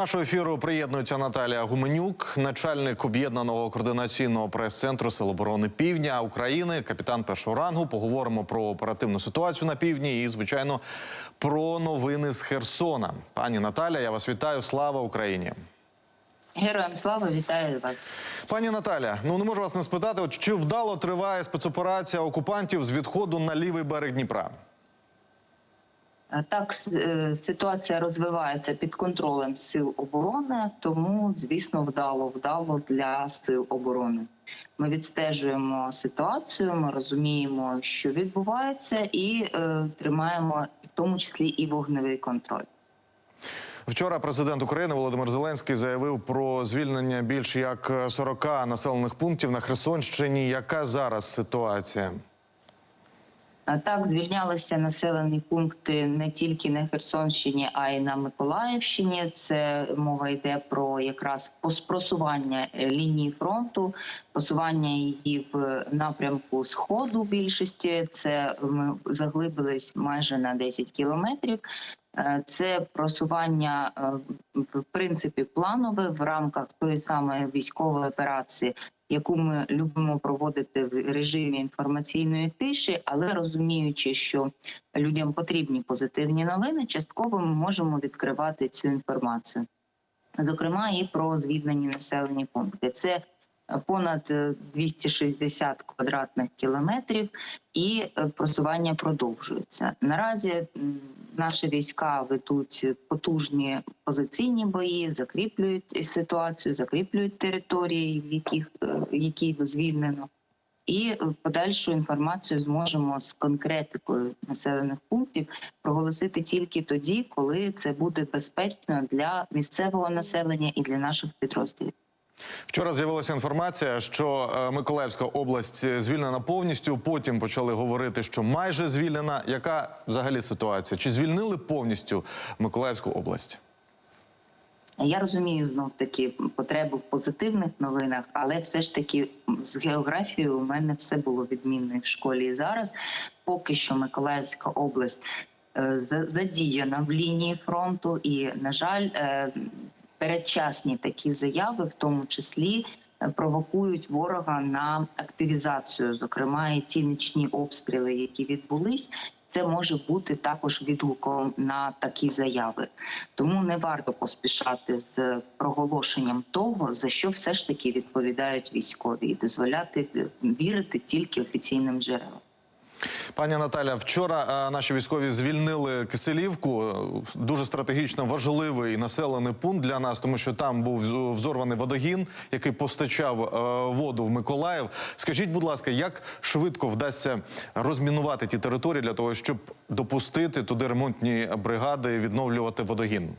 Нашого ефіру приєднується Наталія Гуменюк, начальник об'єднаного координаційного прес-центру Сил оборони Півдня України, капітан першого рангу. Поговоримо про оперативну ситуацію на півдні і, звичайно, про новини з Херсона. Пані Наталя, я вас вітаю. Слава Україні! Героям слава вітаю вас. Пані Наталя, ну не можу вас не спитати, от чи вдало триває спецоперація окупантів з відходу на лівий берег Дніпра? Е, Так, е, ситуація розвивається під контролем сил оборони, тому, звісно, вдало вдало для сил оборони. Ми відстежуємо ситуацію, ми розуміємо, що відбувається, і е, тримаємо в тому числі і вогневий контроль. Вчора президент України Володимир Зеленський заявив про звільнення більш як 40 населених пунктів на Херсонщині. Яка зараз ситуація? Так, звільнялися населені пункти не тільки на Херсонщині, а й на Миколаївщині. Це мова йде про якраз пос- просування е, лінії фронту, просування її в напрямку сходу. Більшості це ми заглибились майже на 10 кілометрів. Е, Це просування е, в принципі планове в рамках тої самої військової операції, яку ми любимо проводити в режимі інформаційної тиші, але розуміючи, що людям потрібні позитивні новини, частково ми можемо відкривати цю інформацію. Зокрема, і про звільнені населені пункти. Це е, понад е, 260 квадратних кілометрів, і просування продовжується. Наразі наші війська ведуть потужні позиційні бої, закріплюють ситуацію, закріплюють території, яких е, які звільнено. І подальшу інформацію зможемо з конкретикою населених пунктів проголосити тільки тоді, коли це буде безпечно для місцевого населення і для наших підрозділів. Вчора з'явилася інформація, що е, Миколаївська область звільнена повністю. Потім почали говорити, що майже звільнена. Яка взагалі ситуація? Чи звільнили повністю Миколаївську область? Я розумію знов таки потребу в позитивних новинах, але все ж таки з географією у мене все було відмінно і в школі. І зараз поки що Миколаївська область е, задіяна в лінії фронту, і на жаль, е, передчасні такі заяви, в тому числі. е, Провокують ворога на активізацію, зокрема, і ті нічні обстріли, які відбулись, це може бути також відгуком на такі заяви. Тому не варто поспішати з проголошенням того, за що все ж таки відповідають військові, і дозволяти е, вірити тільки офіційним джерелам. Пані Наталя, вчора е, наші військові звільнили Киселівку. Е, Дуже стратегічно важливий населений пункт для нас, тому що там був взорваний водогін, який постачав е, воду в Миколаїв. Скажіть, будь ласка, як швидко вдасться розмінувати ті території для того, щоб допустити туди ремонтні бригади і відновлювати водогін?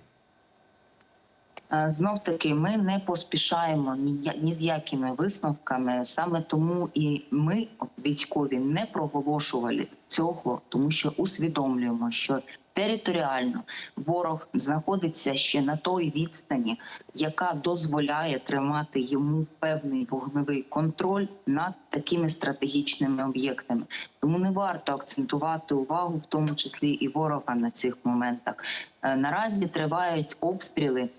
Е, Знов таки, ми не поспішаємо ні, з якими висновками. Саме тому і ми, військові, не проголошували цього, тому що усвідомлюємо, що територіально ворог знаходиться ще на той відстані, яка дозволяє тримати йому певний вогневий контроль над такими стратегічними об'єктами. Тому не варто акцентувати увагу, в тому числі і ворога на цих моментах. Е, Наразі тривають обстріли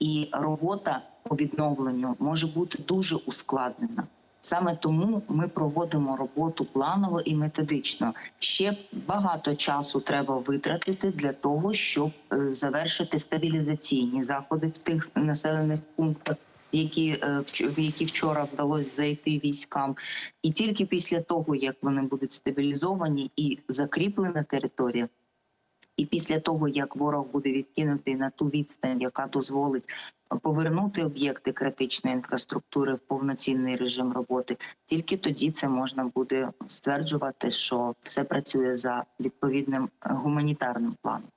і робота по відновленню може бути дуже ускладнена. Саме тому ми проводимо роботу планово і методично. Ще багато часу треба витратити для того, щоб е, завершити стабілізаційні заходи в тих населених пунктах, які е, в які вчора вдалося зайти військам, і тільки після того, як вони будуть стабілізовані і закріплена територія, і після того, як ворог буде відкинутий на ту відстань, яка дозволить повернути об'єкти критичної інфраструктури в повноцінний режим роботи, тільки тоді це можна буде стверджувати, що все працює за відповідним гуманітарним планом.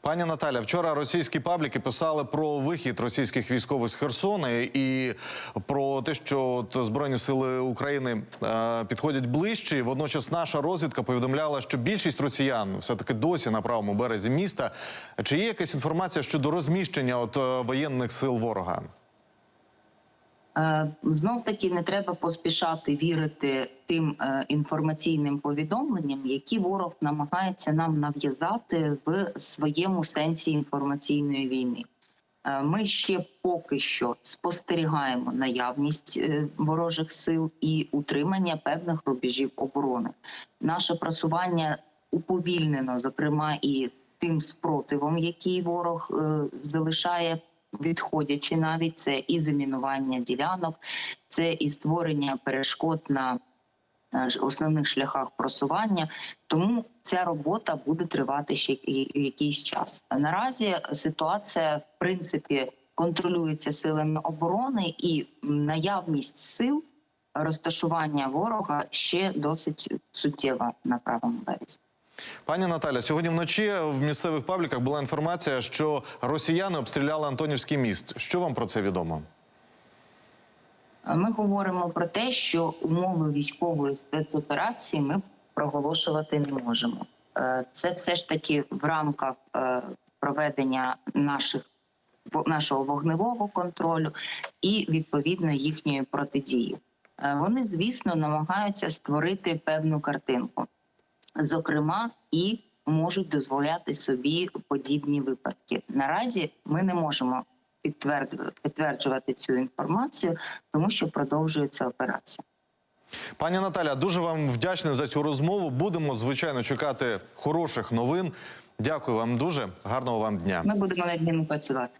Пані Наталя, вчора російські пабліки писали про вихід російських військових з Херсона і про те, що збройні сили України е, підходять ближче. Водночас наша розвідка повідомляла, що більшість росіян все таки досі на правому березі міста. Чи є якась інформація щодо розміщення от е, воєнних сил ворога? Знов таки не треба поспішати вірити тим е, інформаційним повідомленням, які ворог намагається нам нав'язати в своєму сенсі інформаційної війни. Е, Ми ще поки що спостерігаємо наявність е, ворожих сил і утримання певних рубежів оборони. Наше просування уповільнено, зокрема і тим спротивом, який ворог е, залишає, відходячи навіть це і замінування ділянок, це і створення перешкод на основних шляхах просування. Тому ця робота буде тривати ще якийсь час. Наразі ситуація в принципі контролюється силами оборони, і наявність сил розташування ворога ще досить суттєва на правому березі. Пані Наталя, сьогодні вночі в місцевих пабліках була інформація, що росіяни обстріляли Антонівський міст. Що вам про це відомо? Ми говоримо про те, що умови військової спецоперації ми проголошувати не можемо. Е, Це все ж таки в рамках е, проведення наших нашого вогневого контролю і відповідно їхньої протидії. Е, Вони, звісно, намагаються створити певну картинку, зокрема, і можуть дозволяти собі подібні випадки. Наразі ми не можемо підтверджувати, цю інформацію, тому що продовжується операція. Пані Наталя, дуже вам вдячний за цю розмову. Будемо звичайно чекати хороших новин. Дякую вам дуже. Гарного вам дня. Ми будемо над ними працювати.